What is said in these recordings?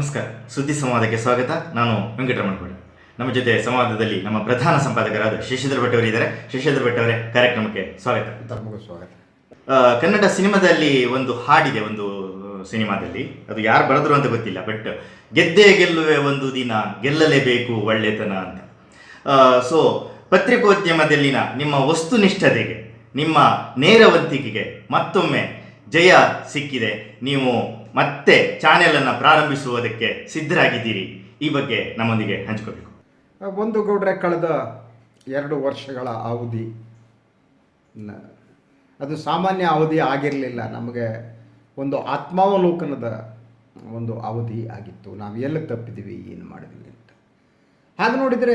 ನಮಸ್ಕಾರ. ಸುದ್ದಿ ಸಂವಾದಕ್ಕೆ ಸ್ವಾಗತ. ನಾನು ವೆಂಕಟರಮಣ ಗೌಡ ನಮ್ಮ ಜೊತೆ ಸಂವಾದದಲ್ಲಿ ನಮ್ಮ ಪ್ರಧಾನ ಸಂಪಾದಕರಾದ ಶಶಿಧರ್ ಭಟ್ ಅವರು ಇದ್ದಾರೆ ಶಶಿಧರ್ ಭಟ್ ಅವರೇ ಕಾರ್ಯಕ್ರಮಕ್ಕೆ ಸ್ವಾಗತ. ತಮಗೂ ಸ್ವಾಗತ. ಕನ್ನಡ ಸಿನಿಮಾದಲ್ಲಿ ಒಂದು ಹಾಡಿದೆ ಒಂದು ಸಿನಿಮಾದಲ್ಲಿ. ಅದು ಯಾರು ಬರೆದ್ರು ಅಂತ ಗೊತ್ತಿಲ್ಲ ಬಟ್ ಗೆದ್ದೇ ಗೆಲ್ಲುವೆ ಒಂದು ದಿನ ಗೆಲ್ಲಲೇಬೇಕು ಒಳ್ಳೆತನ ಅಂತ. ಸೊ ಪತ್ರಿಕೋದ್ಯಮದಲ್ಲಿನ ನಿಮ್ಮ ವಸ್ತುನಿಷ್ಠತೆಗೆ ನಿಮ್ಮ ನೇರವಂತಿಕೆಗೆ ಮತ್ತೊಮ್ಮೆ ಜಯ ಸಿಕ್ಕಿದೆ. ನೀವು ಮತ್ತೆ ಚಾನೆಲನ್ನು ಪ್ರಾರಂಭಿಸುವುದಕ್ಕೆ ಸಿದ್ಧರಾಗಿದ್ದೀರಿ. ಈ ಬಗ್ಗೆ ನಮ್ಮೊಂದಿಗೆ ಹಂಚ್ಕೋಬೇಕು. ಒಂದು ಗೌಡ್ರೆ ಕಳೆದ ಎರಡು ವರ್ಷಗಳ ಅವಧಿ. ಅದು ಸಾಮಾನ್ಯ ಅವಧಿ ಆಗಿರಲಿಲ್ಲ. ನಮಗೆ ಒಂದು ಆತ್ಮಾವಲೋಕನದ ಒಂದು ಅವಧಿ ಆಗಿತ್ತು. ನಾವು ಎಲ್ಲಿ ತಪ್ಪಿದ್ದೀವಿ, ಏನು ಮಾಡಿದ್ವಿ ಅಂತ. ಹಾಗೆ ನೋಡಿದರೆ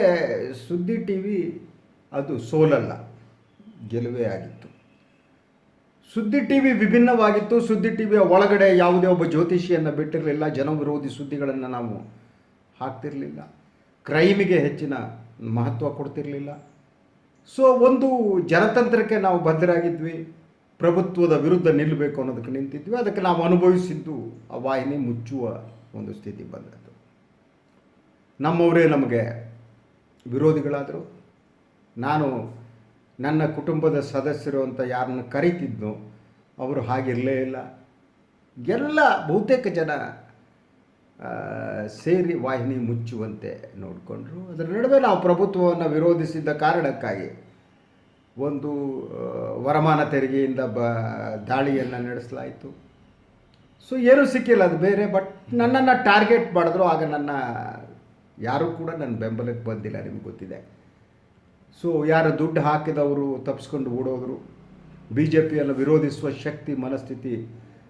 ಸುದ್ದಿ ಟಿ ವಿ ಅದು ಸೋಲಲ್ಲ. ಗೆಲುವೇ ಆಗಿತ್ತು. ಸುದ್ದಿ ಟಿ ವಿ ವಿಭಿನ್ನವಾಗಿತ್ತು. ಸುದ್ದಿ ಟಿ ವಿಯ ಒಳಗಡೆ ಯಾವುದೇ ಒಬ್ಬ ಜ್ಯೋತಿಷಿಯನ್ನು ಬಿಟ್ಟಿರಲಿಲ್ಲ. ಜನವಿರೋಧಿ ಸುದ್ದಿಗಳನ್ನು ನಾವು ಹಾಕ್ತಿರಲಿಲ್ಲ. ಕ್ರೈಮಿಗೆ ಹೆಚ್ಚಿನ ಮಹತ್ವ ಕೊಡ್ತಿರಲಿಲ್ಲ. ಸೊ ಒಂದು ಜನತಂತ್ರಕ್ಕೆ ನಾವು ಬದ್ಧರಾಗಿದ್ವಿ. ಪ್ರಭುತ್ವದ ವಿರುದ್ಧ ನಿಲ್ಲಬೇಕು ಅನ್ನೋದಕ್ಕೆ ನಿಂತಿದ್ವಿ. ಅದಕ್ಕೆ ನಾವು ಅನುಭವಿಸಿದ್ದು ಆ ವಾಹಿನಿ ಮುಚ್ಚುವ ಒಂದು ಸ್ಥಿತಿ ಬಂದದ್ದು. ನಮ್ಮವರೇ ನಮಗೆ ವಿರೋಧಿಗಳಾದರು. ನಾನು ನನ್ನ ಕುಟುಂಬದ ಸದಸ್ಯರು ಅಂತ ಯಾರನ್ನು ಕರೀತಿದ್ನೋ ಅವರು ಹಾಗಿರಲೇ ಇಲ್ಲ. ಎಲ್ಲ ಬಹುತೇಕ ಜನ ಸೇರಿ ವಾಹಿನಿ ಮುಚ್ಚುವಂತೆ ನೋಡಿಕೊಂಡ್ರು. ಅದರ ನಡುವೆ ನಾವು ಪ್ರಭುತ್ವವನ್ನು ವಿರೋಧಿಸಿದ್ದ ಕಾರಣಕ್ಕಾಗಿ ಒಂದು ವರಮಾನ ತೆರಿಗೆಯಿಂದ ಬ, ದಾಳಿಯನ್ನು ನಡೆಸಲಾಯಿತು. ಸೊ, ಏನೂ ಸಿಕ್ಕಿಲ್ಲ, ಅದು ಬೇರೆ. ಬಟ್ ನನ್ನನ್ನು ಟಾರ್ಗೆಟ್ ಮಾಡಿದ್ರು. ಆಗ ನನ್ನ, ಯಾರೂ ಕೂಡ ನನ್ನ ಬೆಂಬಲಕ್ಕೆ ಬಂದಿಲ್ಲ, ನಿಮ್ಗೆ ಗೊತ್ತಿದೆ. ಸೊ ಯಾರು ದುಡ್ಡು ಹಾಕಿದವರು ತಪ್ಪಿಸ್ಕೊಂಡು ಓಡೋದ್ರು. ಬಿ ಜೆ ಪಿಯನ್ನು ವಿರೋಧಿಸುವ ಶಕ್ತಿ, ಮನಸ್ಥಿತಿ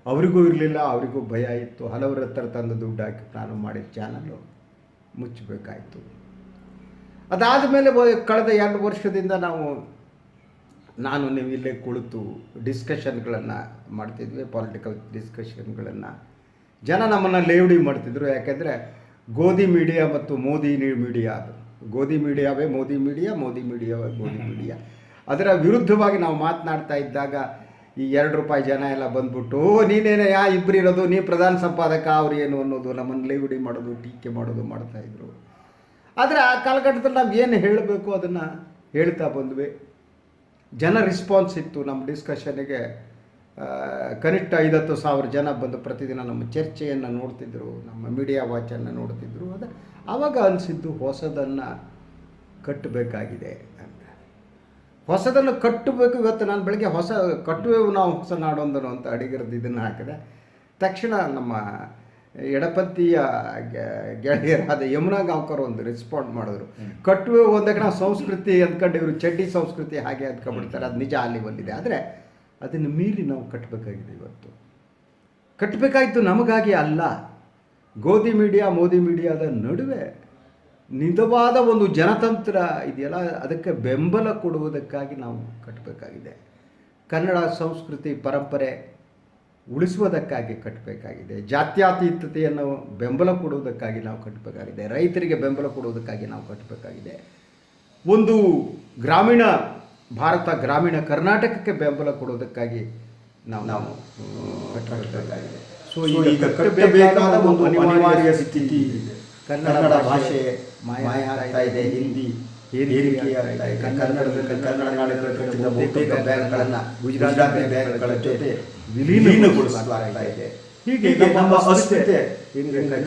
ಅವರಿಗೂ ಇರಲಿಲ್ಲ, ಅವರಿಗೂ ಭಯ ಇತ್ತು. ಹಲವರ ಹತ್ರ ತಂದು ದುಡ್ಡು ಹಾಕಿ ನಾನು ಮಾಡಿದ ಚಾನಲ್ಲು ಮುಚ್ಚಬೇಕಾಯಿತು. ಅದಾದ ಮೇಲೆ ಕಳೆದ ಎರಡು ವರ್ಷದಿಂದ ನಾವು, ನಾನು ನೀವು ಇಲ್ಲೇ ಕುಳಿತು ಡಿಸ್ಕಷನ್ಗಳನ್ನು ಮಾಡ್ತಿದ್ವಿ ಪೊಲಿಟಿಕಲ್ ಡಿಸ್ಕಷನ್ಗಳನ್ನು ಜನ ನಮ್ಮನ್ನು ಲೇವಡಿ ಮಾಡ್ತಿದ್ರು. ಯಾಕೆಂದರೆ ಗೋಧಿ ಮೀಡಿಯಾ ಮತ್ತು ಮೋದಿ ಮೀಡಿಯಾ ಅದು. ಗೋಧಿ ಮೀಡಿಯಾವೇ ಮೋದಿ ಮೀಡಿಯಾ ಮೋದಿ ಮೀಡಿಯಾವೇ ಗೋಧಿ ಮೀಡಿಯಾ. ಅದರ ವಿರುದ್ಧವಾಗಿ ನಾವು ಮಾತನಾಡ್ತಾ ಇದ್ದಾಗ ಈ ಎರಡು ರೂಪಾಯಿ ಜನ ಎಲ್ಲ ಬಂದ್ಬಿಟ್ಟು "ಓ, ನೀನೇನೇ ಯಾ ಇಬ್ಬರು ಇರೋದು? ನೀ ಪ್ರಧಾನ ಸಂಪಾದಕ ಅವ್ರು ಏನು ಅನ್ನೋದು ನಮ್ಮನ್ನು ಲೈವಿಡಿ ಮಾಡೋದು ಟೀಕೆ ಮಾಡೋದು ಮಾಡ್ತಾಯಿದ್ರು ಆದರೆ ಆ ಕಾಲಘಟ್ಟದಲ್ಲಿ ನಾವು ಏನು ಹೇಳಬೇಕು ಅದನ್ನು ಹೇಳ್ತಾ ಬಂದ್ವಿ. ಜನ ರೆಸ್ಪಾನ್ಸ್ ಇತ್ತು ನಮ್ಮ ಡಿಸ್ಕಷನ್ನಿಗೆ ಕನಿಷ್ಠ ಐದತ್ತು ಸಾವಿರ ಜನ ಬಂದು ಪ್ರತಿದಿನ ನಮ್ಮ ಚರ್ಚೆಯನ್ನು ನೋಡ್ತಿದ್ರು ನಮ್ಮ ಮೀಡಿಯಾ ವಾಚನ್ನು ನೋಡ್ತಿದ್ರು. ಅದು ಆವಾಗ ಅನಿಸಿದ್ದು ಹೊಸದನ್ನು ಕಟ್ಟಬೇಕಾಗಿದೆ ಅಂತ. ಹೊಸದನ್ನು ಕಟ್ಟಬೇಕು ಇವತ್ತು ನಾನು ಬೆಳಗ್ಗೆ ಹೊಸ ಕಟ್ಟುವೆವು ನಾವು ಹೊಸ ನಾಡೊಂದನು ಅಂತ ಅಡಿಗರದ್ದು ಇದನ್ನು ಹಾಕಿದೆ. ತಕ್ಷಣ ನಮ್ಮ ಎಡಪಂಥೀಯ ಗೆ- ಗೆಳೆಯರಾದ ಯಮುನಾ ಗಾಂವ್ಕರ್ ಒಂದು ರೆಸ್ಪಾಂಡ್ ಮಾಡಿದ್ರು. ಕಟ್ಟುವೆ ಒಂದಾಗ ನಾವು ಸಂಸ್ಕೃತಿ ಅಂದ್ಕೊಂಡು ಇವರು ಚಡ್ಡಿ ಸಂಸ್ಕೃತಿ ಹಾಗೆ ಅಂದ್ಕೊಂಡ್ಬಿಡ್ತಾರೆ. ಅದು ನಿಜ ಅಲ್ಲಿ ಬಂದಿದೆ ಆದರೆ ಅದನ್ನು ಮೀರಿ ನಾವು ಕಟ್ಟಬೇಕಾಗಿದೆ ಇವತ್ತು. ಕಟ್ಟಬೇಕಾಯಿತು ನಮಗಾಗಿ ಅಲ್ಲ. ಗೋಧಿ ಮೀಡಿಯಾ, ಮೋದಿ ಮೀಡಿಯಾದ ನಡುವೆ ನಿಜವಾದ ಒಂದು ಜನತಂತ್ರ ಇದೆಯಲ್ಲ, ಅದಕ್ಕೆ ಬೆಂಬಲ ಕೊಡುವುದಕ್ಕಾಗಿ ನಾವು ಕಟ್ಟಬೇಕಾಗಿದೆ. ಕನ್ನಡ ಸಂಸ್ಕೃತಿ ಪರಂಪರೆ ಉಳಿಸುವುದಕ್ಕಾಗಿ ಕಟ್ಟಬೇಕಾಗಿದೆ. ಜಾತ್ಯತೀತತೆಯನ್ನು ಬೆಂಬಲ ಕೊಡುವುದಕ್ಕಾಗಿ ನಾವು ಕಟ್ಟಬೇಕಾಗಿದೆ. ರೈತರಿಗೆ ಬೆಂಬಲ ಕೊಡುವುದಕ್ಕಾಗಿ ನಾವು ಕಟ್ಟಬೇಕಾಗಿದೆ. ಒಂದು ಗ್ರಾಮೀಣ, ಭಾರತ ಗ್ರಾಮೀಣ ಕರ್ನಾಟಕಕ್ಕೆ ಬೆಂಬಲ ಕೊಡುವುದಕ್ಕಾಗಿ ನಾವು ನಾವು ಕಟ್ಟಬೇಕಾಗಿದೆ. ಸೊ ಈಗ ಕಟ್ಟಬೇಕಾದ ಒಂದು ಅನಿವಾರ್ಯ ಸ್ಥಿತಿ ಕನ್ನಡ ಭಾಷೆ ಮಾಯ ಆಗ್ತಾ ಇದೆ. ಹಿಂದಿ ಏರಿಕೆಯಾಗ್ತಾ ಇದೆ. ಕನ್ನಡದ ಕನ್ನಡ ನಾಡಿನಲ್ಲಿ ಕಟ್ಟಿದ ಬಹುತೇಕ ಬ್ಯಾಂಕ್ಗಳನ್ನು ಗುಜರಾತ್ ಬ್ಯಾಂಕ್ಗಳ ಜೊತೆ ವಿಲೀನಗೊಳಿಸಲಾಗ್ತಾ ಇದೆ. ಹೀಗೆ ನಮ್ಮ ಅಸ್ಮಿತೆ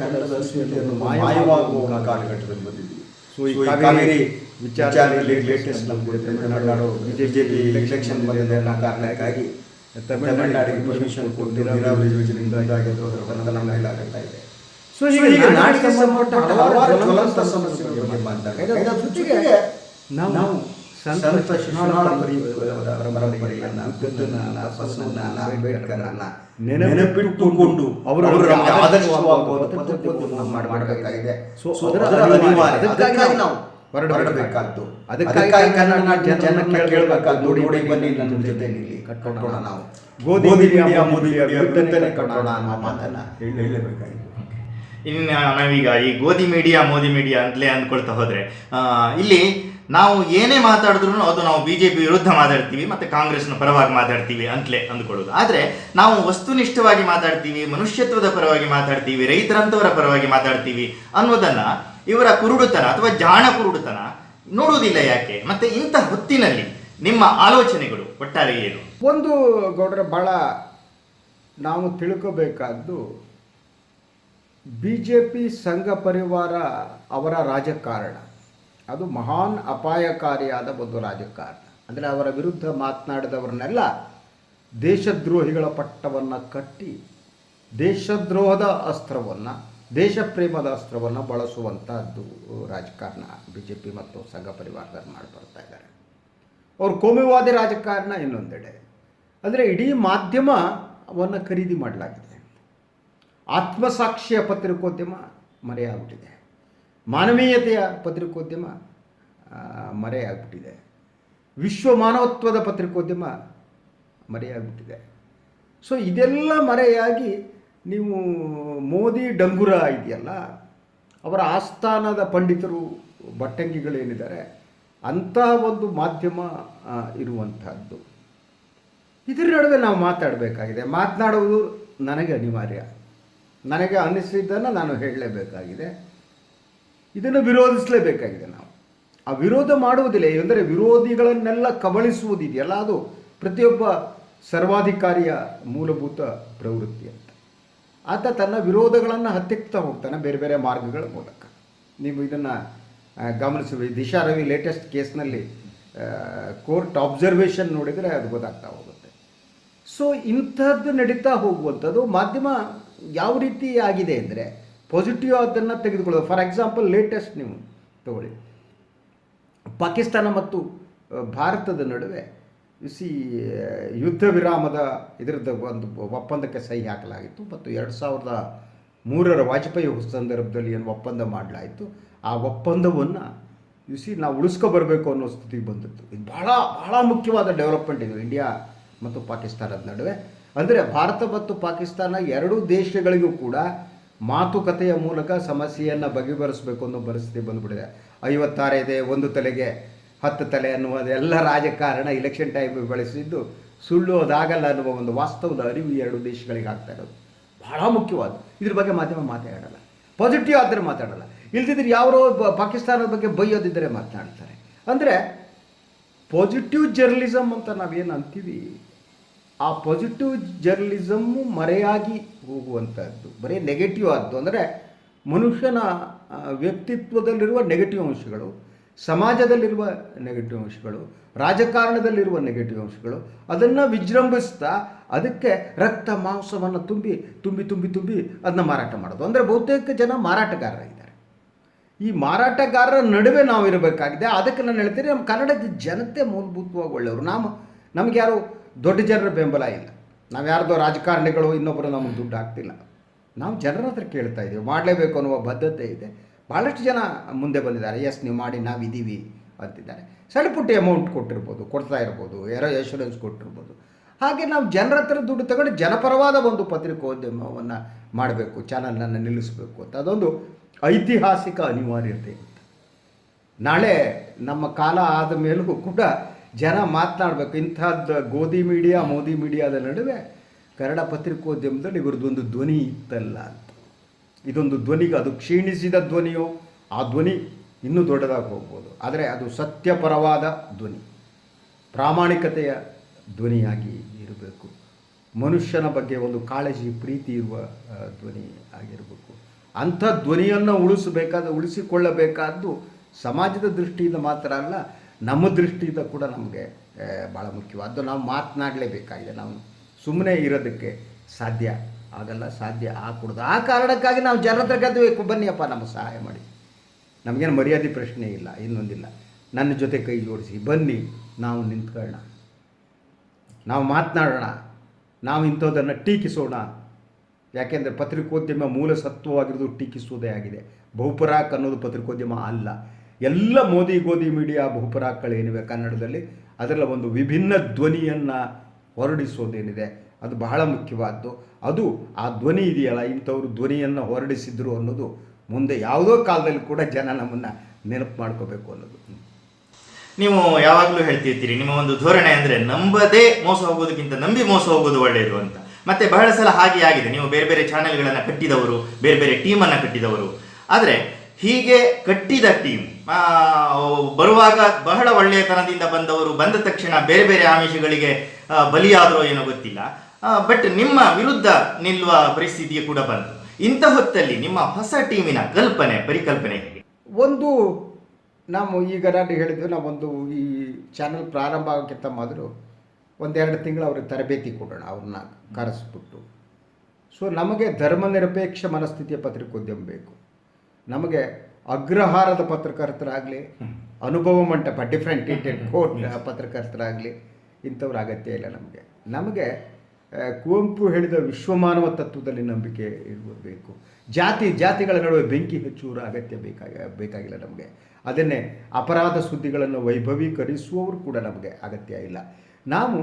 ಕನ್ನಡದ ಅಸ್ಮಿತೆಯನ್ನು ಮಾಯವಾಗುವ ಕಾಲಘಟ್ಟದಲ್ಲಿ ಬಂದಿದ್ದೀವಿ ಸೊ ಈ ಕಾವೇರಿ ವಿಚಾರದಲ್ಲಿ ಲೇಟೆಸ್ಟ್ ನಮ್ಮ ತಮಿಳುನಾಡು ಬಿಜೆಪಿ ಎಲೆಕ್ಷನ್ ಬಂದಿದ್ದ ಕಾರಣಕ್ಕಾಗಿ ತಮಿಳುನಾಡಿಗೆ ಪರ್ಮಿಷನ್ ಕೊಟ್ಟು ನೀರಾವರಿ ಯೋಜನೆಯಿಂದಾಗಿ ಅದು ಅದರ ಇಲಾಖೆ ಇದೆ ಸೊ ಹೀಗೆ ನಾಡಿಗೆ ಸಂಬಂಧಪಟ್ಟ ಹಲವಾರು ಜ್ವಲಂತ ಸಮಸ್ಯೆಗಳ ಬಗ್ಗೆ ಮಾತನಾಡ್ತಾ ಇದರ ಜೊತೆಗೆ ನಾವು ಸಂತ ಶಿಶುನಾಳ ಪರಂಪರೆಯನ್ನ ಬುದ್ಧನನ್ನ ಬಸವಣ್ಣನ ಅಂಬೇಡ್ಕರನ್ನ ನೆನಪಿಟ್ಟುಕೊಂಡು ಅವರು ಆದರ್ಶವಾಗುವ ಪದ್ಧತಿಯನ್ನು ಮಾಡಬೇಕಾಗಿದೆ. ಸೊ ಅದರ ಅನಿವಾರ್ಯ. ಅದಕ್ಕಾಗಿ ನಾವು ಹೊರಡಬೇಕಾದ್ದು. ಅದಕ್ಕಾಗಿ ಕನ್ನಡ ಜನ ಕೇಳಬೇಕಾದ್ದು. ನೋಡಿ ನೋಡಿ ಬನ್ನಿ ನನ್ನ ಜೊತೆ ನಿಲ್ಲಿ. ನಾವು. ಗೋಧಿ ಮೀಡಿಯಾ ವಿರುದ್ಧನೇ ಕಟ್ಟೋಣ ಅನ್ನೋ ಮಾತನ್ನ ಹೇಳಲೇಬೇಕಾಗಿದೆ ಇನ್ನು ನಾವೀಗ ಈ ಗೋಧಿ ಮೀಡಿಯಾ ಮೋದಿ ಮೀಡಿಯಾ ಅಂತಲೇ ಅಂದ್ಕೊಳ್ತಾ ಹೋದರೆ ಇಲ್ಲಿ ನಾವು ಏನೇ ಮಾತಾಡಿದ್ರು ಅದು ನಾವು ಬಿಜೆಪಿ ವಿರುದ್ಧ ಮಾತಾಡ್ತೀವಿ ಮತ್ತೆ ಕಾಂಗ್ರೆಸ್ನ ಪರವಾಗಿ ಮಾತಾಡ್ತೀವಿ ಅಂತಲೇ ಅಂದ್ಕೊಳ್ಳೋದು. ಆದರೆ ನಾವು ವಸ್ತುನಿಷ್ಠವಾಗಿ ಮಾತಾಡ್ತೀವಿ ಮನುಷ್ಯತ್ವದ ಪರವಾಗಿ ಮಾತಾಡ್ತೀವಿ ರೈತರಂತವರ ಪರವಾಗಿ ಮಾತಾಡ್ತೀವಿ ಅನ್ನೋದನ್ನ ಇವರ ಕುರುಡುತನ ಅಥವಾ ಜಾಣ ಕುರುಡುತನ ನೋಡುವುದಿಲ್ಲ ಯಾಕೆ? ಮತ್ತೆ ಇಂಥ ಹೊತ್ತಿನಲ್ಲಿ ನಿಮ್ಮ ಆಲೋಚನೆಗಳು ಒಟ್ಟಾರೆ ಏನು? ಒಂದು ಗೌಡರ, ಬಹಳ ನಾವು ತಿಳ್ಕೋಬೇಕಾದ್ದು ಬಿ ಜೆ ಪಿ ಸಂಘ ಪರಿವಾರ ಅವರ ರಾಜಕಾರಣ. ಅದು ಮಹಾನ್ ಅಪಾಯಕಾರಿಯಾದ ಒಂದು ರಾಜಕಾರಣ. ಅಂದರೆ ಅವರ ವಿರುದ್ಧ ಮಾತನಾಡಿದವರನ್ನೆಲ್ಲ ದೇಶದ್ರೋಹಿಗಳ ಪಟ್ಟವನ್ನು ಕಟ್ಟಿ ದೇಶದ್ರೋಹದ ಅಸ್ತ್ರವನ್ನು ದೇಶ ಪ್ರೇಮದ ಅಸ್ತ್ರವನ್ನು ಬಳಸುವಂಥದ್ದು ರಾಜಕಾರಣ. ಬಿ ಜೆ ಪಿ ಮತ್ತು ಸಂಘ ಪರಿವಾರದವ್ರು ಮಾಡಿಬರ್ತಾ ಇದ್ದಾರೆ. ಅವರು ಕೋಮುವಾದಿ ರಾಜಕಾರಣ ಇನ್ನೊಂದೆಡೆ. ಅಂದರೆ ಇಡೀ ಮಾಧ್ಯಮವನ್ನು ಖರೀದಿ ಮಾಡಲಾಗಿದೆ. ಆತ್ಮಸಾಕ್ಷಿಯ ಪತ್ರಿಕೋದ್ಯಮ ಮರೆಯಾಗ್ಬಿಟ್ಟಿದೆ. ಮಾನವೀಯತೆಯ ಪತ್ರಿಕೋದ್ಯಮ ಮರೆಯಾಗ್ಬಿಟ್ಟಿದೆ. ವಿಶ್ವ ಮಾನವತ್ವದ ಪತ್ರಿಕೋದ್ಯಮ ಮರೆಯಾಗ್ಬಿಟ್ಟಿದೆ. ಸೊ ಇದೆಲ್ಲ ಮರೆಯಾಗಿ ನೀವು ಮೋದಿ ಡಂಗುರ ಇದೆಯಲ್ಲ, ಅವರ ಆಸ್ಥಾನದ ಪಂಡಿತರು ಭಟ್ಟಂಗಿಗಳೇನಿದ್ದಾರೆ, ಅಂತಹ ಒಂದು ಮಾಧ್ಯಮ ಇರುವಂತಹದ್ದು. ಇದರ ನಡುವೆ ನಾವು ಮಾತಾಡಬೇಕಾಗಿದೆ. ಮಾತನಾಡುವುದು ನನಗೆ ಅನಿವಾರ್ಯ. ನನಗೆ ಅನ್ನಿಸಿದ್ದನ್ನು ನಾನು ಹೇಳಲೇಬೇಕಾಗಿದೆ ಇದನ್ನು ವಿರೋಧಿಸಲೇಬೇಕಾಗಿದೆ ನಾವು. ಆ ವಿರೋಧ ಮಾಡುವುದಿಲ್ಲ. ಏಕೆಂದರೆ ವಿರೋಧಿಗಳನ್ನೆಲ್ಲ ಕಬಳಿಸುವುದಿದೆಯಲ್ಲ. ಅದು ಪ್ರತಿಯೊಬ್ಬ ಸರ್ವಾಧಿಕಾರಿಯ ಮೂಲಭೂತ ಪ್ರವೃತ್ತಿ. ಆತ ತನ್ನ ವಿರೋಧಗಳನ್ನು ಹತ್ತಿಕ್ತಾ ಹೋಗ್ತಾನೆ ಬೇರೆ ಬೇರೆ ಮಾರ್ಗಗಳ ಮೂಲಕ. ನೀವು ಇದನ್ನು ಗಮನಿಸಿ ದಿಶಾ ರವಿ ಲೇಟೆಸ್ಟ್ ಕೇಸ್ನಲ್ಲಿ ಕೋರ್ಟ್ ಅಬ್ಸರ್ವೇಷನ್ ನೋಡಿದರೆ ಅದು ಗೊತ್ತಾಗ್ತಾ ಹೋಗುತ್ತೆ. ಸೊ ಇಂಥದ್ದು ನಡೀತಾ ಹೋಗುವಂಥದ್ದು ಮಾಧ್ಯಮ ಯಾವ ರೀತಿ ಆಗಿದೆ ಅಂದರೆ ಪಾಸಿಟಿವ್ ಅದನ್ನು ತೆಗೆದುಕೊಳ್ಳೋದು. ಫಾರ್ ಎಕ್ಸಾಂಪಲ್ ಲೇಟೆಸ್ಟ್ ನೀವು ತಗೊಳ್ಳಿ. ಪಾಕಿಸ್ತಾನ ಮತ್ತು ಭಾರತದ ನಡುವೆ ಸಿ ಯುದ್ಧ ವಿರಾಮದ ಇದರದ್ದು ಒಂದು ಒಪ್ಪಂದಕ್ಕೆ ಸಹಿ ಹಾಕಲಾಗಿತ್ತು ಮತ್ತು ಎರಡು ಸಾವಿರದ ಮೂರರ ವಾಜಪೇಯಿ ಸಂದರ್ಭದಲ್ಲಿ ಏನು ಒಪ್ಪಂದ ಮಾಡಲಾಯಿತು. ಆ ಒಪ್ಪಂದವನ್ನು ಸಿ ನಾವು ಉಳಿಸ್ಕೊ ಬರಬೇಕು ಅನ್ನೋ ಸ್ಥಿತಿಗೆ ಬಂದಿತ್ತು. ಇದು ಬಹಳ ಬಹಳ ಮುಖ್ಯವಾದ ಡೆವಲಪ್ಮೆಂಟ್ ಇದು ಇಂಡಿಯಾ ಮತ್ತು ಪಾಕಿಸ್ತಾನದ ನಡುವೆ. ಅಂದರೆ ಭಾರತ ಮತ್ತು ಪಾಕಿಸ್ತಾನ ಎರಡೂ ದೇಶಗಳಿಗೂ ಕೂಡ ಮಾತುಕತೆಯ ಮೂಲಕ ಸಮಸ್ಯೆಯನ್ನು ಬಗೆಹರಿಸಬೇಕು ಅನ್ನೋ ಪರಿಸ್ಥಿತಿ ಬಂದುಬಿಟ್ಟಿದೆ. ಐವತ್ತಾರು ಇದೆ, ಒಂದು ತಲೆಗೆ ಹತ್ತು ತಲೆ ಅನ್ನುವುದು ಎಲ್ಲ ರಾಜಕಾರಣ ಇಲೆಕ್ಷನ್ ಟೈಮ್ ಬಳಸಿದ್ದು ಸುಳ್ಳು ಅದಾಗಲ್ಲ ಅನ್ನುವ ಒಂದು ವಾಸ್ತವದ ಅರಿವು ಎರಡು ದೇಶಗಳಿಗೆ ಆಗ್ತಾ ಇರೋದು. ಬಹಳ ಮುಖ್ಯವಾದ. ಇದ್ರ ಬಗ್ಗೆ ಮಾಧ್ಯಮ ಮಾತಾಡಲ್ಲ. ಪಾಸಿಟಿವ್ ಆದರೆ ಮಾತಾಡಲ್ಲ. ಇಲ್ದಿದ್ರೆ ಯಾರೋ ಪಾಕಿಸ್ತಾನದ ಬಗ್ಗೆ ಬೈಯೋದಿದ್ದರೆ ಮಾತನಾಡ್ತಾರೆ. ಅಂದರೆ ಪಾಸಿಟಿವ್ ಜರ್ನಲಿಸಮ್ ಅಂತ ನಾವೇನು ಅಂತೀವಿ? ಆ ಪಾಸಿಟಿವ್ ಜರ್ನಲಿಸಮ್ಮು ಮರೆಯಾಗಿ ಹೋಗುವಂಥದ್ದು ಬರೀ ನೆಗೆಟಿವ್ ಆದ್ದು. ಅಂದರೆ ಮನುಷ್ಯನ ವ್ಯಕ್ತಿತ್ವದಲ್ಲಿರುವ ನೆಗೆಟಿವ್ ಅಂಶಗಳು. ಸಮಾಜದಲ್ಲಿರುವ ನೆಗೆಟಿವ್ ಅಂಶಗಳು, ರಾಜಕಾರಣದಲ್ಲಿರುವ ನೆಗೆಟಿವ್ ಅಂಶಗಳು, ಅದನ್ನು ವಿಜೃಂಭಿಸ್ತಾ ಅದಕ್ಕೆ ರಕ್ತ ಮಾಂಸವನ್ನು ತುಂಬಿ ತುಂಬಿ ತುಂಬಿ ತುಂಬಿ ಅದನ್ನ ಮಾರಾಟ ಮಾಡೋದು. ಅಂದರೆ ಬಹುತೇಕ ಜನ ಮಾರಾಟಗಾರರಿದ್ದಾರೆ ಈ ಮಾರಾಟಗಾರರ ನಡುವೆ ನಾವು ಇರಬೇಕಾಗಿದೆ. ಅದಕ್ಕೆ ನಾನು ಹೇಳ್ತೀನಿ, ನಮ್ಮ ಕನ್ನಡದ ಜನತೆ ಮೂಲಭೂತವಾಗಿ ಒಳ್ಳೆಯವರು. ನಾವು ನಮ್ಗೆ ಯಾರು ದೊಡ್ಡ ಜನರ ಬೆಂಬಲ ಇಲ್ಲ. ನಾವು ಯಾರ್ದೋ ರಾಜಕಾರಣಿಗಳು ಇನ್ನೊಬ್ಬರು ನಮಗೆ ದುಡ್ಡು ಹಾಕ್ತಿಲ್ಲ. ನಾವು ಜನರ ಹತ್ರ ಕೇಳ್ತಾ ಇದ್ದೀವಿ ಮಾಡಲೇಬೇಕು ಅನ್ನುವ ಬದ್ಧತೆ ಇದೆ. ಭಾಳಷ್ಟು ಜನ ಮುಂದೆ ಬಂದಿದ್ದಾರೆ. ಎಸ್, ನೀವು ಮಾಡಿ ನಾವಿದ್ದೀವಿ ಅಂತಿದ್ದಾರೆ. ಸಣ್ಣ ಪುಟ್ಟ ಅಮೌಂಟ್ ಕೊಟ್ಟಿರ್ಬೋದು, ಕೊಡ್ತಾ ಇರ್ಬೋದು, ಯಾರೋ ಇನ್ಶೂರೆನ್ಸ್ ಕೊಟ್ಟಿರ್ಬೋದು. ಹಾಗೆ ನಾವು ಜನರ ಹತ್ರ ದುಡ್ಡು ತಗೊಂಡು ಜನಪರವಾದ ಒಂದು ಪತ್ರಿಕೋದ್ಯಮವನ್ನು ಮಾಡಬೇಕು ಚಾನಲನ್ನು ನಿಲ್ಲಿಸಬೇಕು ಅಂತ. ಅದೊಂದು ಐತಿಹಾಸಿಕ ಅನಿವಾರ್ಯತೆ ನಾಳೆ ನಮ್ಮ ಕಾಲ ಆದ ಮೇಲೂ ಕೂಡ ಜನ ಮಾತನಾಡಬೇಕು. ಇಂಥದ್ದು ಗೋಧಿ ಮೀಡಿಯಾ, ಮೋದಿ ಮೀಡಿಯಾದ ನಡುವೆ ಕನ್ನಡ ಪತ್ರಿಕೋದ್ಯಮದಲ್ಲಿ ಇವ್ರದ್ದೊಂದು ಧ್ವನಿ ಇತ್ತಲ್ಲ ಇದೊಂದು ಧ್ವನಿಗೆ, ಅದು ಕ್ಷೀಣಿಸಿದ ಧ್ವನಿಯೋ, ಆ ಧ್ವನಿ ಇನ್ನೂ ದೊಡ್ಡದಾಗಿ ಹೋಗ್ಬೋದು. ಆದರೆ ಅದು ಸತ್ಯಪರವಾದ ಧ್ವನಿ, ಪ್ರಾಮಾಣಿಕತೆಯ ಧ್ವನಿಯಾಗಿ ಇರಬೇಕು. ಮನುಷ್ಯನ ಬಗ್ಗೆ ಒಂದು ಕಾಳಜಿ, ಪ್ರೀತಿ ಇರುವ ಧ್ವನಿ ಆಗಿರಬೇಕು. ಅಂಥ ಧ್ವನಿಯನ್ನು ಉಳಿಸಬೇಕಾದ, ಉಳಿಸಿಕೊಳ್ಳಬೇಕಾದ್ದು ಸಮಾಜದ ದೃಷ್ಟಿಯಿಂದ ಮಾತ್ರ ಅಲ್ಲ, ನಮ್ಮ ದೃಷ್ಟಿಯಿಂದ ಕೂಡ ನಮಗೆ ಭಾಳ ಮುಖ್ಯವಾದ್ದು. ನಾವು ಮಾತನಾಡಲೇಬೇಕಾಗಿದೆ. ನಾವು ಸುಮ್ಮನೆ ಇರೋದಕ್ಕೆ ಸಾಧ್ಯ ಆಗಲ್ಲ, ಸಾಧ್ಯ ಆಗಕೂಡ್ದು ಆ ಕಾರಣಕ್ಕಾಗಿ ನಾವು ಜನರ ಹತ್ರ ಬನ್ನಿಯಪ್ಪ, ನಮಗೆ ಸಹಾಯ ಮಾಡಿ. ನಮಗೇನು ಮರ್ಯಾದೆ ಪ್ರಶ್ನೆ ಇಲ್ಲ, ಇನ್ನೊಂದಿಲ್ಲ. ನನ್ನ ಜೊತೆ ಕೈ ಜೋಡಿಸಿ, ಬನ್ನಿ, ನಾವು ನಿಂತ್ಕೊಳ್ಳೋಣ. ನಾವು ಮಾತನಾಡೋಣ. ನಾವು ಇಂಥದ್ದನ್ನು ಟೀಕಿಸೋಣ. ಯಾಕೆಂದರೆ ಪತ್ರಿಕೋದ್ಯಮ ಮೂಲ ಸತ್ವವಾಗಿರೋದು ಟೀಕಿಸುವುದೇ ಆಗಿದೆ. ಬಹುಪರಾಕ್ ಅನ್ನೋದು ಪತ್ರಿಕೋದ್ಯಮ ಅಲ್ಲ. ಎಲ್ಲ ಮೋದಿ ಗೋಧಿ ಮೀಡಿಯಾ ಬಹುಪರಾಕ್ಗಳೇನಿವೆ ಕನ್ನಡದಲ್ಲಿ ಅದರಲ್ಲ ಒಂದು ವಿಭಿನ್ನ ಧ್ವನಿಯನ್ನು ಹೊರಡಿಸೋದೇನಿದೆ. ಅದು ಬಹಳ ಮುಖ್ಯವಾದ್ದು. ಅದು ಆ ಧ್ವನಿ ಇದೆಯಲ್ಲ, ಇಂಥವ್ರು ಧ್ವನಿಯನ್ನು ಹೊರಡಿಸಿದ್ರು ಅನ್ನೋದು ಮುಂದೆ ಯಾವುದೋ ಕಾಲದಲ್ಲಿ ಕೂಡ ಜನ ನಮ್ಮನ್ನು ನೆನಪು ಮಾಡ್ಕೋಬೇಕು ಅನ್ನೋದು. ನೀವು ಯಾವಾಗಲೂ ಹೇಳ್ತಿರ್ತೀರಿ, ನಿಮ್ಮ ಒಂದು ಧೋರಣೆ ಅಂದರೆ ನಂಬದೇ ಮೋಸ ಹೋಗೋದಕ್ಕಿಂತ ನಂಬಿ ಮೋಸ ಹೋಗೋದು ಒಳ್ಳೆಯದು ಅಂತ. ಮತ್ತೆ ಬಹಳ ಸಲ ಹಾಗೆ ಆಗಿದೆ, ನೀವು ಬೇರೆ ಬೇರೆ ಚಾನೆಲ್ಗಳನ್ನು ಕಟ್ಟಿದವರು, ಬೇರೆ ಬೇರೆ ಟೀಮನ್ನು ಕಟ್ಟಿದವರು. ಆದರೆ ಹೀಗೆ ಕಟ್ಟಿದ ಟೀಮ್ ಬರುವಾಗ ಬಹಳ ಒಳ್ಳೆಯತನದಿಂದ ಬಂದವರು ಬಂದ ತಕ್ಷಣ ಬೇರೆ ಬೇರೆ ಆಮಿಷಗಳಿಗೆ ಬಲಿಯಾದರೂ ಏನೋ ಗೊತ್ತಿಲ್ಲ. ಬಟ್ ನಿಮ್ಮ ವಿರುದ್ಧ ನಿಲ್ಲುವ ಪರಿಸ್ಥಿತಿಯು ಕೂಡ ಬಂತು ಇಂಥ ಹೊತ್ತಲ್ಲಿ ನಿಮ್ಮ ಹೊಸ ಟೀಮಿನ ಕಲ್ಪನೆ ಪರಿಕಲ್ಪನೆ ಹೇಗೆ? ಒಂದು ನಾವು ಈಗ ನಾನು ಹೇಳಿದ್ವಿ ನಾವೊಂದು ಈ ಚಾನಲ್ ಪ್ರಾರಂಭ ಆಗೋಕ್ಕಿಂತ ಮೊದಲು ಒಂದೆರಡು ತಿಂಗಳು ಅವ್ರಿಗೆ ತರಬೇತಿ ಕೊಡೋಣ ಅವ್ರನ್ನ ಕರೆಸ್ಬಿಟ್ಟು. ಸೊ ನಮಗೆ ಧರ್ಮನಿರಪೇಕ್ಷ ಮನಸ್ಥಿತಿಯ ಪತ್ರಿಕೋದ್ಯಮ ಬೇಕು. ನಮಗೆ ಅಗ್ರಹಾರದ ಪತ್ರಕರ್ತರಾಗಲಿ ಅನುಭವ ಮಂಟಪ ಡಿಫ್ರೆಂಟ್ ಕೋರ್ಟ್ ಪತ್ರಕರ್ತರಾಗಲಿ ಇಂಥವ್ರ ಅಗತ್ಯ ಇಲ್ಲ ನಮಗೆ. ನಮಗೆ ಕುವೆಂಪು ಹೇಳಿದ ವಿಶ್ವಮಾನವ ತತ್ವದಲ್ಲಿ ನಂಬಿಕೆ ಇರಬೇಕು. ಜಾತಿ ಜಾತಿಗಳ ನಡುವೆ ಬೆಂಕಿ ಹಚ್ಚುವರ ಅಗತ್ಯ ಬೇಕಾಗ ಬೇಕಾಗಿಲ್ಲ ನಮಗೆ. ಅದನ್ನೇ ಅಪರಾಧ ಸುದ್ದಿಗಳನ್ನು ವೈಭವೀಕರಿಸುವವರು ಕೂಡ ನಮಗೆ ಅಗತ್ಯ ಇಲ್ಲ. ನಾವು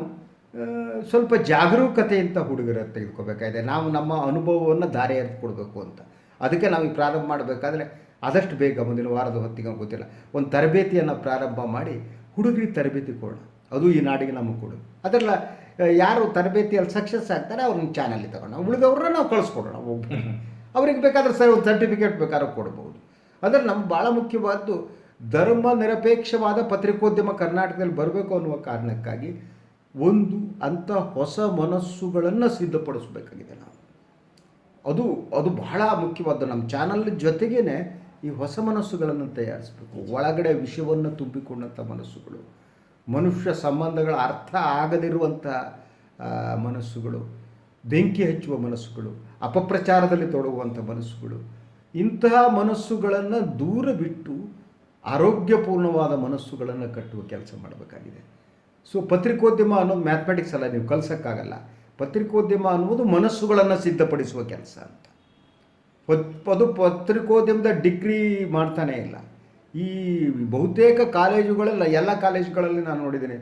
ಸ್ವಲ್ಪ ಜಾಗರೂಕತೆಯಿಂದ ಹುಡುಗರ ತೆಗೆದುಕೋಬೇಕಾಗಿದೆ ನಾವು ನಮ್ಮ ಅನುಭವವನ್ನು ದಾರಿ ಕೊಡಬೇಕು ಅಂತ. ಅದಕ್ಕೆ ನಾವು ಪ್ರಾರಂಭ ಮಾಡಬೇಕಾದ್ರೆ ಆದಷ್ಟು ಬೇಗ ಮುಂದಿನ ವಾರದ ಹೊತ್ತಿಗೆ ಗೊತ್ತಿಲ್ಲ. ಒಂದು ತರಬೇತಿಯನ್ನು ಪ್ರಾರಂಭ ಮಾಡಿ ಹುಡುಗರಿಗೆ ತರಬೇತಿ ಕೊಡೋಣ. ಅದು ಈ ನಾಡಿಗೆ ನಮಗೆ ಕೊಡು ಅದರಲ್ಲ ಆ, ಯಾರು ತರಬೇತಿಯಲ್ಲಿ ಸಕ್ಸಸ್ ಆಗ್ತಾರೆ ಅವ್ರನ್ನ ಚಾನಲ್ಲಿ ತಗೊಂಡು ಉಳಿದವ್ರನ್ನ ನಾವು ಕಳಿಸ್ಕೊಡೋಣ ಹೋಗಿ ಅವ್ರಿಗೆ ಬೇಕಾದ್ರೆ ಸರ್ ಒಂದು ಸರ್ಟಿಫಿಕೇಟ್ ಬೇಕಾದ್ರೂ ಕೊಡ್ಬೋದು. ಆದರೆ ನಮ್ಗೆ ಭಾಳ ಮುಖ್ಯವಾದ್ದು ಧರ್ಮ ನಿರಪೇಕ್ಷವಾದ ಪತ್ರಿಕೋದ್ಯಮ ಕರ್ನಾಟಕದಲ್ಲಿ ಬರಬೇಕು ಅನ್ನುವ ಕಾರಣಕ್ಕಾಗಿ ಒಂದು ಅಂಥ ಹೊಸ ಮನಸ್ಸುಗಳನ್ನು ಸಿದ್ಧಪಡಿಸಬೇಕಾಗಿದೆ ನಾವು. ಅದು ಅದು ಬಹಳ ಮುಖ್ಯವಾದ್ದು. ನಮ್ಮ ಚಾನಲ್ ಜೊತೆಗೇ ಈ ಹೊಸ ಮನಸ್ಸುಗಳನ್ನು ತಯಾರಿಸಬೇಕು. ಒಳಗಡೆ ವಿಷಯವನ್ನು ತುಂಬಿಕೊಂಡಂಥ ಮನಸ್ಸುಗಳು. ಮನುಷ್ಯ ಸಂಬಂಧಗಳ ಅರ್ಥ ಆಗದಿರುವಂಥ ಆ, ಮನಸ್ಸುಗಳು ಬೆಂಕಿ ಹಚ್ಚುವ ಮನಸ್ಸುಗಳು ಅಪಪ್ರಚಾರದಲ್ಲಿ ತೊಡಗುವಂಥ ಮನಸ್ಸುಗಳು ಇಂತಹ ಮನಸ್ಸುಗಳನ್ನು ದೂರ ಬಿಟ್ಟು ಆರೋಗ್ಯಪೂರ್ಣವಾದ ಮನಸ್ಸುಗಳನ್ನು ಕಟ್ಟುವ ಕೆಲಸ ಮಾಡಬೇಕಾಗಿದೆ. ಸೊ ಪತ್ರಿಕೋದ್ಯಮ ಅನ್ನೋದು ಮ್ಯಾಥಮೆಟಿಕ್ಸ್ ಅಲ್ಲ ನೀವು ಕಲಿಸೋಕ್ಕಾಗಲ್ಲ. ಪತ್ರಿಕೋದ್ಯಮ ಅನ್ನುವುದು ಮನಸ್ಸುಗಳನ್ನು ಸಿದ್ಧಪಡಿಸುವ ಕೆಲಸ ಅಂತ. ಅದು ಪತ್ರಿಕೋದ್ಯಮದ ಡಿಗ್ರಿ ಮಾಡ್ತಾನೇ ಇಲ್ಲ. ಈ ಬಹುತೇಕ ಕಾಲೇಜುಗಳೆಲ್ಲ, ಎಲ್ಲ ಕಾಲೇಜುಗಳಲ್ಲಿ ನಾನು ನೋಡಿದ್ದೀನಿ.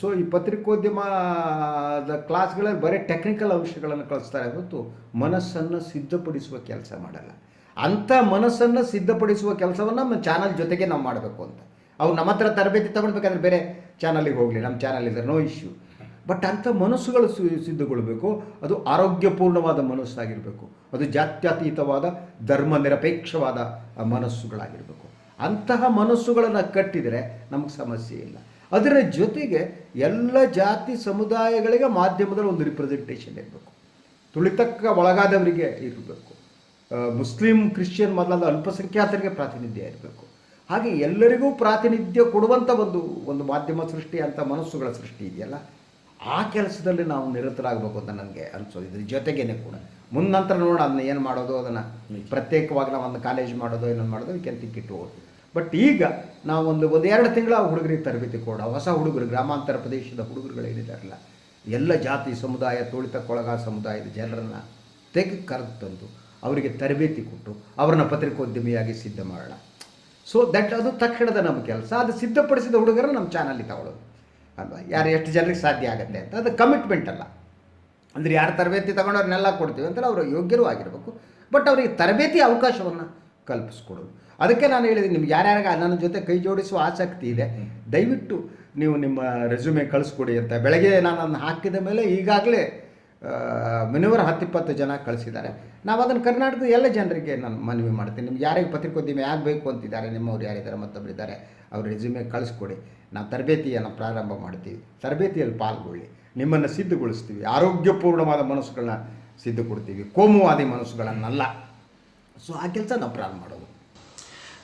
ಸೊ ಈ ಪತ್ರಿಕೋದ್ಯಮದ ಕ್ಲಾಸ್ಗಳಲ್ಲಿ ಬರೀ ಟೆಕ್ನಿಕಲ್ ಅಂಶಗಳನ್ನು ಕಳಿಸ್ತಾರೆ. ಹೊತ್ತು ಮನಸ್ಸನ್ನು ಸಿದ್ಧಪಡಿಸುವ ಕೆಲಸ ಮಾಡಲ್ಲ. ಅಂಥ ಮನಸ್ಸನ್ನು ಸಿದ್ಧಪಡಿಸುವ ಕೆಲಸವನ್ನು ನಮ್ಮ ಚಾನಲ್ ಜೊತೆಗೆ ನಾವು ಮಾಡಬೇಕು ಅಂತ. ಅವ್ರು ನಮ್ಮ ಹತ್ರ ತರಬೇತಿ ತಗೊಳ್ಬೇಕಾದ್ರೆ ಬೇರೆ ಚಾನಲಿಗೆ ಹೋಗಲಿ, ನಮ್ಮ ಚಾನಲ್ ಇದೆ ನೋ ಇಶ್ಯೂ ಬಟ್ ಅಂಥ ಮನಸ್ಸುಗಳು ಸಿದ್ಧಗೊಳ್ಬೇಕು. ಅದು ಆರೋಗ್ಯಪೂರ್ಣವಾದ ಮನಸ್ಸಾಗಿರಬೇಕು. ಅದು ಜಾತ್ಯತೀತವಾದ ಧರ್ಮ ನಿರಪೇಕ್ಷವಾದ ಮನಸ್ಸುಗಳಾಗಿರಬೇಕು. ಅಂತಹ ಮನಸ್ಸುಗಳನ್ನು ಕಟ್ಟಿದರೆ ನಮಗೆ ಸಮಸ್ಯೆ ಇಲ್ಲ. ಅದರ ಜೊತೆಗೆ ಎಲ್ಲ ಜಾತಿ ಸಮುದಾಯಗಳಿಗೆ ಮಾಧ್ಯಮದಲ್ಲಿ ಒಂದು ರಿಪ್ರೆಸೆಂಟೇಷನ್ ಇರಬೇಕು. ತುಳಿತಕ್ಕ ಒಳಗಾದವರಿಗೆ ಇರಬೇಕು. ಮುಸ್ಲಿಂ, ಕ್ರಿಶ್ಚಿಯನ್ ಮೊದಲಾದ ಅಲ್ಪಸಂಖ್ಯಾತರಿಗೆ ಪ್ರಾತಿನಿಧ್ಯ ಇರಬೇಕು. ಹಾಗೆ ಎಲ್ಲರಿಗೂ ಪ್ರಾತಿನಿಧ್ಯ ಕೊಡುವಂಥ ಒಂದು ಒಂದು ಮಾಧ್ಯಮ ಸೃಷ್ಟಿ, ಅಂತ ಮನಸ್ಸುಗಳ ಸೃಷ್ಟಿ ಇದೆಯಲ್ಲ? ಆ ಕೆಲಸದಲ್ಲಿ ನಾವು ನಿರತರಾಗಬೇಕು ಅಂತ ನನಗೆ ಅನಿಸೋದು. ಇದ್ರ ಜೊತೆಗೇನೆ ಕೂಡ. ಮುನ್ನಂತರ ನೋಡೋಣ ಅದನ್ನ ಏನು ಮಾಡೋದು ಅದನ್ನು ಪ್ರತ್ಯೇಕವಾಗಿ ನಾವು ಒಂದು ಕಾಲೇಜ್ ಮಾಡೋದು ಏನೊಂದು ಮಾಡೋದು ಕೆನ್ ತಿಕ್ಕಿಟ್ಟು ಬಟ್ ಈಗ ನಾವು ಒಂದು ಒಂದು ಎರಡು ತಿಂಗಳ ಹುಡುಗರಿಗೆ ತರಬೇತಿ ಕೊಡ ಹೊಸ ಹುಡುಗರು ಗ್ರಾಮಾಂತರ ಪ್ರದೇಶದ ಹುಡುಗರುಗಳೇನಿದಾರಲ್ಲ ಎಲ್ಲ ಜಾತಿ ಸಮುದಾಯ ತುಳಿತಕ್ಕೊಳಗ ಸಮುದಾಯದ ಜನರನ್ನು ತೆಗೆ ಕರೆದು ತಂದು ಅವರಿಗೆ ತರಬೇತಿ ಕೊಟ್ಟು ಅವರನ್ನ ಪತ್ರಿಕೋದ್ಯಮಿಯಾಗಿ ಸಿದ್ಧ ಮಾಡೋಣ. ಸೊ ದಟ್ ಅದು ತಕ್ಷಣದ ನಮ್ಮ ಕೆಲಸ. ಅದು ಸಿದ್ಧಪಡಿಸಿದ ಹುಡುಗರನ್ನ ನಮ್ಮ ಚಾನಲ್ಲಿ ತಗೊಳ್ಳೋದು. ಅಲ್ವಾ? ಯಾರು ಎಷ್ಟು ಜನರಿಗೆ ಸಾಧ್ಯ ಆಗುತ್ತೆ ಅಂತ. ಅದು ಕಮಿಟ್ಮೆಂಟ್ ಅಲ್ಲ. ಅಂದರೆ ಯಾರು ತರಬೇತಿ ತಗೊಂಡವ್ರನ್ನೆಲ್ಲ ಕೊಡ್ತೀವಿ ಅಂತೇಳಿ ಅವರು ಯೋಗ್ಯರೂ ಆಗಿರಬೇಕು. ಬಟ್ ಅವರಿಗೆ ತರಬೇತಿ ಅವಕಾಶವನ್ನು ಕಲ್ಪಿಸ್ಕೊಡೋದು. ಅದಕ್ಕೆ ನಾನು ಹೇಳಿದ್ದೀನಿ ನಿಮ್ಗೆ ಯಾರ್ಯಾರಿಗೆ ನನ್ನ ಜೊತೆ ಕೈ ಜೋಡಿಸುವ ಆಸಕ್ತಿ ಇದೆ ದಯವಿಟ್ಟು ನೀವು ನಿಮ್ಮ ರೆಸ್ಯೂಮೆ ಕಳಿಸ್ಕೊಡಿ ಅಂತ. ಬೆಳಗ್ಗೆ ನಾನು ಅದನ್ನು ಹಾಕಿದ ಮೇಲೆ ಈಗಾಗಲೇ ಮಿನಿಮರ್ ಹತ್ತಿಪ್ಪತ್ತು ಜನ ಕಳಿಸಿದ್ದಾರೆ. ನಾವು ಅದನ್ನು ಕರ್ನಾಟಕದ ಎಲ್ಲ ಜನರಿಗೆ ನಾನು ಮನವಿ ಮಾಡ್ತೀನಿ. ನಿಮ್ಗೆ ಯಾರಿಗೆ ಪತ್ರಿಕೋದ್ಯಮ ಆಗಬೇಕು ಅಂತಿದ್ದಾರೆ ನಿಮ್ಮವ್ರು ಯಾರಿದ್ದಾರೆ ಮತ್ತೊಬ್ಬರಿದ್ದಾರೆ ಅವ್ರ ರೆಸ್ಯೂಮೆ ಕಳಿಸ್ಕೊಡಿ. ನಾವು ತರಬೇತಿಯನ್ನು ಪ್ರಾರಂಭ ಮಾಡ್ತೀವಿ. ತರಬೇತಿಯಲ್ಲಿ ಪಾಲ್ಗೊಳ್ಳಿ. ನಿಮ್ಮನ್ನು ಸಿದ್ಧಗೊಳಿಸ್ತೀವಿ. ಆರೋಗ್ಯಪೂರ್ಣವಾದ ಮನಸ್ಸುಗಳನ್ನ ಸಿದ್ಧಕೊಡ್ತೀವಿ. ಕೋಮುವಾದಿ ಮನಸ್ಸುಗಳನ್ನಲ್ಲ. ಸೊ ಆ ಕೆಲಸ ನಾವು ಪ್ರಾರಂಭ ಮಾಡೋದು.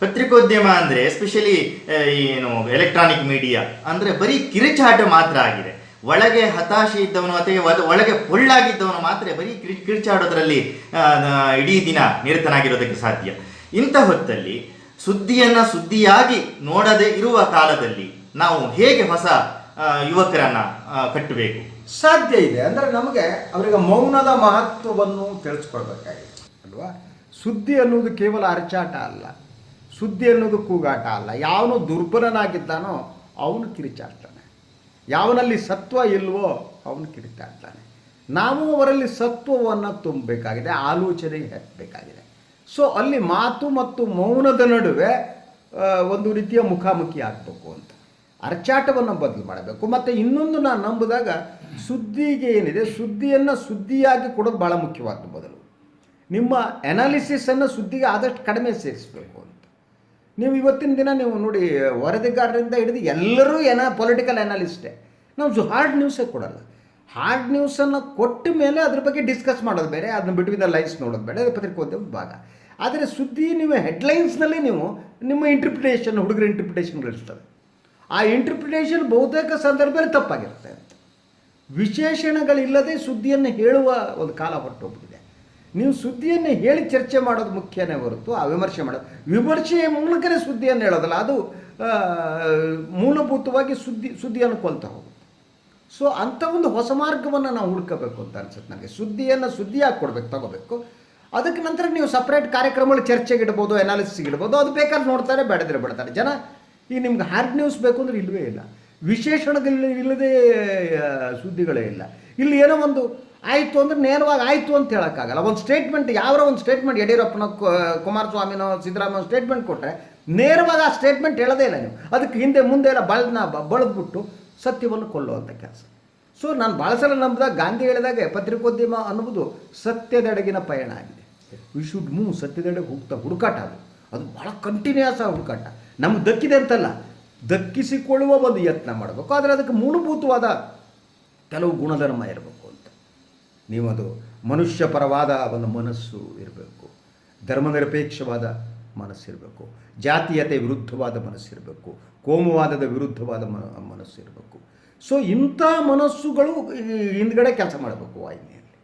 ಪತ್ರಿಕೋದ್ಯಮ ಅಂದರೆ ಎಸ್ಪೆಷಲಿ ಏನು ಎಲೆಕ್ಟ್ರಾನಿಕ್ ಮೀಡಿಯಾ ಅಂದರೆ ಬರೀ ಕಿರಿಚಾಟ ಮಾತ್ರ ಆಗಿದೆ. ಒಳಗೆ ಹತಾಶೆ ಇದ್ದವನು ಅಥವಾ ಒಳ- ಒಳಗೆ ಪೊಳ್ಳಾಗಿದ್ದವನು ಮಾತ್ರ ಬರೀ ಕಿರಿ, ಕಿರುಚಾಡೋದ್ರಲ್ಲಿ ಇಡೀ ದಿನ ನಿರತನಾಗಿರೋದಕ್ಕೆ ಸಾಧ್ಯ. ಇಂಥ ಹೊತ್ತಲ್ಲಿ ಸುದ್ದಿಯನ್ನು ಸುದ್ದಿಯಾಗಿ ನೋಡದೆ ಇರುವ ಕಾಲದಲ್ಲಿ ನಾವು ಹೇಗೆ ಹೊಸ ಯುವಕರನ್ನ ಕಟ್ಟಬೇಕು. ಸಾಧ್ಯ ಇದೆ. ಅಂದರೆ ನಮಗೆ ಅವರಿಗೆ ಮೌನದ ಮಹತ್ವವನ್ನು ತಿಳಿಸ್ಕೊಳ್ಬೇಕಾಗಿದೆ ಅಲ್ವಾ? ಸುದ್ದಿ ಅನ್ನೋದು ಕೇವಲ ಅರ್ಚಾಟ ಅಲ್ಲ. ಸುದ್ದಿ ಅನ್ನೋದು ಕೂಗಾಟ ಅಲ್ಲ. ಯಾವನು ದುರ್ಬಲನಾಗಿದ್ದಾನೋ ಅವನು ಕಿರಿಚಾಡ್ತಾನೆ. ಯಾವನಲ್ಲಿ ಸತ್ವ ಇಲ್ವೋ ಅವನು ಕಿರಿಚಾಡ್ತಾನೆ. ನಾವು ಅವರಲ್ಲಿ ಸತ್ವವನ್ನು ತುಂಬಬೇಕಾಗಿದೆ, ಆಲೋಚನೆ ಹೆಚ್ಚಬೇಕಾಗಿದೆ ಸೊ ಅಲ್ಲಿ ಮಾತು ಮತ್ತು ಮೌನದ ನಡುವೆ ಒಂದು ರೀತಿಯ ಮುಖಾಮುಖಿ ಆಗಬೇಕು ಅಂತ. ಅರಚಾಟವನ್ನು ಬದಲು ಮಾಡಬೇಕು. ಮತ್ತು ಇನ್ನೊಂದು ನಾನು ನಂಬಿದಾಗ ಸುದ್ದಿಗೆ ಏನಿದೆ? ಸುದ್ದಿಯನ್ನು ಸುದ್ದಿಯಾಗಿ ಕೊಡೋದು ಭಾಳ ಮುಖ್ಯವಾದ ಬದಲು ನಿಮ್ಮ ಅನಾಲಿಸಿಸನ್ನು ಸುದ್ದಿಗೆ ಆದಷ್ಟು ಕಡಿಮೆ ಸೇರಿಸಬೇಕು ಅಂತ. ನೀವು ಇವತ್ತಿನ ದಿನ ನೀವು ನೋಡಿ, ವರದಿಗಾರರಿಂದ ಹಿಡಿದು ಎಲ್ಲರೂ ಏನ ಪೊಲಿಟಿಕಲ್ ಅನಾಲಿಸ್ಟೇ ನಾವು ಹಾರ್ಡ್ ನ್ಯೂಸೇ ಕೊಡಲ್ಲ. ಹಾರ್ಡ್ ನ್ಯೂಸನ್ನು ಕೊಟ್ಟ ಮೇಲೆ ಅದ್ರ ಬಗ್ಗೆ ಡಿಸ್ಕಸ್ ಮಾಡೋದು ಬೇರೆ, ಅದನ್ನ ಬಿಟ್ವೀನ್ ಲೈನ್ಸ್ ನೋಡೋದು ಬೇರೆ, ಅದು ಪತ್ರಿಕೋದ್ಯಮ ಭಾಗ. ಆದರೆ ಸುದ್ದಿ ನೀವು ಹೆಡ್ಲೈನ್ಸ್ನಲ್ಲಿ ನೀವು ನಿಮ್ಮ ಇಂಟರ್ಪ್ರಿಟೇಷನ್ ಹುಡುಗರ ಇಂಟರ್ಪ್ರಿಟೇಷನ್ಗಳಿರ್ತವೆ ಆ ಇಂಟರ್ಪ್ರಿಟೇಷನ್ ಬಹುತೇಕ ಸಂದರ್ಭದಲ್ಲಿ ತಪ್ಪಾಗಿರುತ್ತೆ ಅಂತ. ವಿಶೇಷಣಗಳಿಲ್ಲದೆ ಸುದ್ದಿಯನ್ನು ಹೇಳುವ ಒಂದು ಕಾಲ ಹೊರಟೋಗ್ಬಿಟ್ಟಿದೆ. ನೀವು ಸುದ್ದಿಯನ್ನು ಹೇಳಿ ಚರ್ಚೆ ಮಾಡೋದು ಮುಖ್ಯನೇ ಹೊರತು ಆ ವಿಮರ್ಶೆ ಮಾಡೋದು. ವಿಮರ್ಶೆಯ ಮೂಲಕನೇ ಸುದ್ದಿಯನ್ನು ಹೇಳೋದಲ್ಲ, ಅದು ಮೂಲಭೂತವಾಗಿ ಸುದ್ದಿ, ಸುದ್ದಿಯನ್ನು ಕೊಲ್ತಾ ಹೋಗುತ್ತೆ. ಸೊ ಅಂಥ ಒಂದು ಹೊಸ ಮಾರ್ಗವನ್ನು ನಾವು ಹುಡ್ಕೋಬೇಕು ಅಂತ ಅನ್ಸುತ್ತೆ ನನಗೆ. ಸುದ್ದಿಯನ್ನು ಸುದ್ದಿಯಾಗಿ ಕೊಡಬೇಕು, ತಗೋಬೇಕು. ಅದಕ್ಕೆ ನಂತರ ನೀವು ಸಪ್ರೇಟ್ ಕಾರ್ಯಕ್ರಮಗಳು ಚರ್ಚೆಗೆ ಇಡ್ಬೋದು ಅನಾಲಿಸಿಸ್ಗೆ ಇಡ್ಬೋದು. ಅದು ಬೇಕಾದ್ರೆ ನೋಡ್ತಾರೆ ಬೇಡದ್ರೆ ಬಿಡ್ತಾರೆ ಜನ ಈ ನಿಮ್ಗೆ ಹಾರ್ಡ್ ನ್ಯೂಸ್ ಬೇಕು ಅಂದ್ರೆ ಇಲ್ಲವೇ ಇಲ್ಲ. ವಿಶೇಷಣಗಳು ಇಲ್ಲದೆ ಸುದ್ದಿಗಳೇ ಇಲ್ಲ. ಇಲ್ಲಿ ಏನೋ ಒಂದು ಆಯಿತು ಅಂದ್ರೆ ನೇರವಾಗಿ ಆಯಿತು ಅಂತ ಹೇಳೋಕ್ಕಾಗಲ್ಲ. ಒಂದು ಸ್ಟೇಟ್ಮೆಂಟ್ ಯಾರೋ ಒಂದು ಸ್ಟೇಟ್ಮೆಂಟ್ ಯಡಿಯೂರಪ್ಪನ ಕುಮಾರಸ್ವಾಮಿನೋ ಸಿದ್ದರಾಮಯ್ಯ ಸ್ಟೇಟ್ಮೆಂಟ್ ಕೊಟ್ಟರೆ ನೇರವಾಗಿ ಆ ಸ್ಟೇಟ್ಮೆಂಟ್ ಹೇಳೋದೇ ಇಲ್ಲ ನೀವು. ಅದಕ್ಕೆ ಹಿಂದೆ ಮುಂದೆ ಎಲ್ಲ ಬಳದನ್ನ ಬಳದ್ಬಿಟ್ಟು ಸತ್ಯವನ್ನು ಕೊಲ್ಲುವಂಥ ಕೆಲಸ. ಸೊ ನಾನು ಭಾಳ ಸಲ ನಂಬಿದಾಗ ಗಾಂಧಿ ಹೇಳಿದಾಗೆ ಪತ್ರಿಕೋದ್ಯಮ ಅನ್ನುವುದು ಸತ್ಯದೆಡೆಗಿನ ಪಯಣ ಆಗಿದೆ. ವಿ ಶುಡ್ ಮೂವ್ ಸತ್ಯದೆಡೆಗೆ ಹೋಗ್ತಾ ಹುಡುಕಾಟ ಅದು. ಅದು ಭಾಳ ಕಂಟಿನ್ಯೂಸ್ ಆಗಿ ಹುಡುಕಾಟ. ನಮ್ಗೆ ದಕ್ಕಿದೆ ಅಂತಲ್ಲ. ದಕ್ಕಿಸಿಕೊಳ್ಳುವ ಒಂದು ಯತ್ನ ಮಾಡಬೇಕು. ಆದರೆ ಅದಕ್ಕೆ ಮೂಲಭೂತವಾದ ಕೆಲವು ಗುಣಧರ್ಮ ಇರಬೇಕು ಅಂತ. ನೀವು ಅದು ಮನುಷ್ಯ ಪರವಾದ ಒಂದು ಮನಸ್ಸು ಇರಬೇಕು. ಧರ್ಮನಿರಪೇಕ್ಷವಾದ ಮನಸ್ಸಿರಬೇಕು ಜಾತೀಯತೆ ವಿರುದ್ಧವಾದ ಮನಸ್ಸಿರಬೇಕು ಕೋಮುವಾದದ ವಿರುದ್ಧವಾದ ಮನ ಮನಸ್ಸಿರಬೇಕು ಸೊ ಇಂಥ ಮನಸ್ಸುಗಳು ಹಿಂದ್ಗಡೆ ಕೆಲಸ ಮಾಡಬೇಕು ವಾಹಿನಿಯಲ್ಲಿ.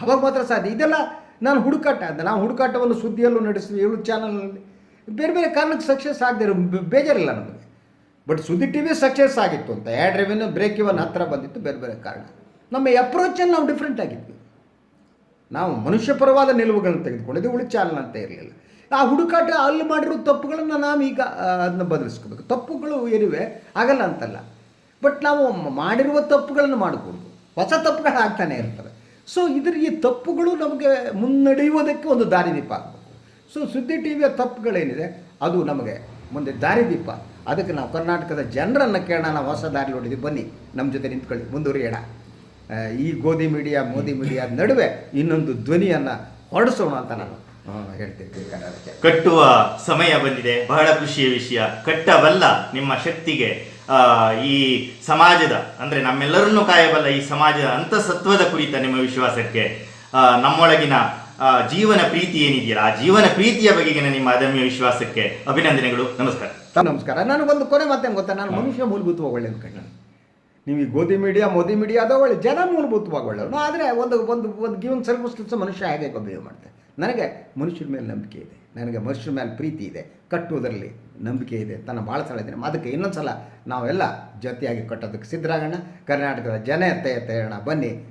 ಅವಾಗ ಮಾತ್ರ ಸಾಧ್ಯ. ಇದೆಲ್ಲ ನಾನು ಹುಡುಕಾಟ ಅಂತ. ನಾವು ಹುಡುಕಾಟವನ್ನು ಸುದ್ದಿಯಲ್ಲೂ ನಡೆಸ್ತೀವಿ ಏಳು ಚಾನಲ್ನಲ್ಲಿ ಬೇರೆ ಬೇರೆ ಕಾರಣಕ್ಕೆ ಸಕ್ಸಸ್ ಆಗದೆ ಬೇಜಾರಿಲ್ಲ ನಮಗೆ. ಬಟ್ ಸುದ್ದಿ ಟಿ ವಿ ಸಕ್ಸಸ್ ಆಗಿತ್ತು ಅಂತ. ಆ್ಯಡ್ ರೆವೆನ್ಯೂ ಬ್ರೇಕ್ ಇವನ್ ಹತ್ತಿರ ಬಂದಿತ್ತು ಬೇರೆ ಬೇರೆ ಕಾರಣ. ನಮ್ಮ ಅಪ್ರೋಚಲ್ಲಿ ನಾವು ಡಿಫ್ರೆಂಟ್ ಆಗಿದ್ವಿ. ನಾವು ಮನುಷ್ಯಪರವಾದ ನಿಲುವುಗಳನ್ನು ತೆಗೆದುಕೊಂಡಿದ್ದು ಉಳಿ ಚಾಲನ ಅಂತ ಇರಲಿಲ್ಲ. ಆ ಹುಡುಕಾಟ ಅಲ್ಲಿ ಮಾಡಿರೋ ತಪ್ಪುಗಳನ್ನು ನಾವು ಈಗ ಅದನ್ನ ಬದಲಿಸ್ಕೋಬೇಕು. ತಪ್ಪುಗಳು ಏನಿವೆ, ಆಗಲ್ಲ ಅಂತಲ್ಲ. ಬಟ್ ನಾವು ಮಾಡಿರುವ ತಪ್ಪುಗಳನ್ನು ಮಾಡಿಕೊಂಡು ಹೊಸ ತಪ್ಪುಗಳು ಆಗ್ತಾನೆ ಇರ್ತವೆ. ಸೊ ಇದ್ರ ಈ ತಪ್ಪುಗಳು ನಮಗೆ ಮುನ್ನಡೆಯುವುದಕ್ಕೆ ಒಂದು ದಾರಿದೀಪ ಆಗಬೇಕು ಸೊ ಸುದ್ದಿ ಟಿ ವಿಯ ತಪ್ಪುಗಳೇನಿದೆ? ಅದು ನಮಗೆ ಮುಂದೆ ದಾರಿದೀಪ ಅದಕ್ಕೆ ನಾವು ಕರ್ನಾಟಕದ ಜನರನ್ನು ಕೇಳೋಣ, ನಾವು ಹೊಸ ದಾರಿ ನೋಡಿದ್ವಿ. ಬನ್ನಿ, ನಮ್ಮ ಜೊತೆ ನಿಂತ್ಕೊಳ್ಳಿ. ಮುಂದುವರಿಯೋಣ. ಈ ಗೋಧಿ ಮೀಡಿಯಾ, ಮೋದಿ ಮೀಡಿಯಾ ನಡುವೆ ಇನ್ನೊಂದು ಧ್ವನಿಯನ್ನು ಹೊರಡಿಸೋಣ ಅಂತ ನಾನು ಹೇಳ್ತಿರ್ತೀನಿ ಕಟ್ಟುವ ಸಮಯ ಬಂದಿದೆ. ಬಹಳ ಖುಷಿಯ ವಿಷಯ. ಕಟ್ಟಬಲ್ಲ ನಿಮ್ಮ ಶಕ್ತಿಗೆ ಈ ಸಮಾಜದ, ಅಂದರೆ ನಮ್ಮೆಲ್ಲರನ್ನೂ ಕಾಯಬಲ್ಲ ಈ ಸಮಾಜದ ಅಂತಸತ್ವದ ಕುರಿತ ನಿಮ್ಮ ವಿಶ್ವಾಸಕ್ಕೆ ನಮ್ಮೊಳಗಿನ ಜೀವನ ಪ್ರೀತಿ ಏನಿದೆಯಲ್ಲ ಆ ಜೀವನ ಪ್ರೀತಿಯ ಬಗೆಗಿನ ನಿಮ್ಮ ಅದಮ್ಯ ವಿಶ್ವಾಸಕ್ಕೆ ಅಭಿನಂದನೆಗಳು. ನಮಸ್ಕಾರ. ನಮಸ್ಕಾರ. ನನಗೊಂದು ಕೊನೆ ಮಾತೇನು ಗೊತ್ತಾ? ನಾನು ಮನುಷ್ಯ ಮೂಲಭೂತವಾಗಿ ಒಳ್ಳೆ ಕಣ್ಣು. ನೀವು ಈ ಗೋಧಿ ಮೀಡಿಯಾ ಮೋದಿ ಮೀಡಿಯಾ ಅದ ಒಳ್ಳೆ ಜನ ಮೂಲಭೂತವಾಗಿ ಒಳ್ಳೆ ಆದರೆ ಒಂದು ಒಂದು ಒಂದು ಗಿವನ್ ಸರ್ಕಮ್ಸ್ಟೆನ್ಸ್ ಮನುಷ್ಯ ಹೇಗೆ ಬಿಹೇವ್ ಮಾಡ್ತಾರೆ? ನನಗೆ ಮನುಷ್ಯರ ಮೇಲೆ ನಂಬಿಕೆ ಇದೆ. ನನಗೆ ಮನುಷ್ಯರ ಮೇಲೆ ಪ್ರೀತಿ ಇದೆ. ಕಟ್ಟುವುದರಲ್ಲಿ ನಂಬಿಕೆ ಇದೆ. ತನ್ನ ಭಾಳ ಸಲ ಇದ್ದೀನಿ ಅದಕ್ಕೆ ಇನ್ನೊಂದು ಸಲ ನಾವೆಲ್ಲ ಜೊತೆಯಾಗಿ ಕಟ್ಟೋದಕ್ಕೆ ಸಿದ್ಧರಾಗೋಣ. ಕರ್ನಾಟಕದ ಜನ ಎತ್ತ ಎತ್ತ ಬನ್ನಿ.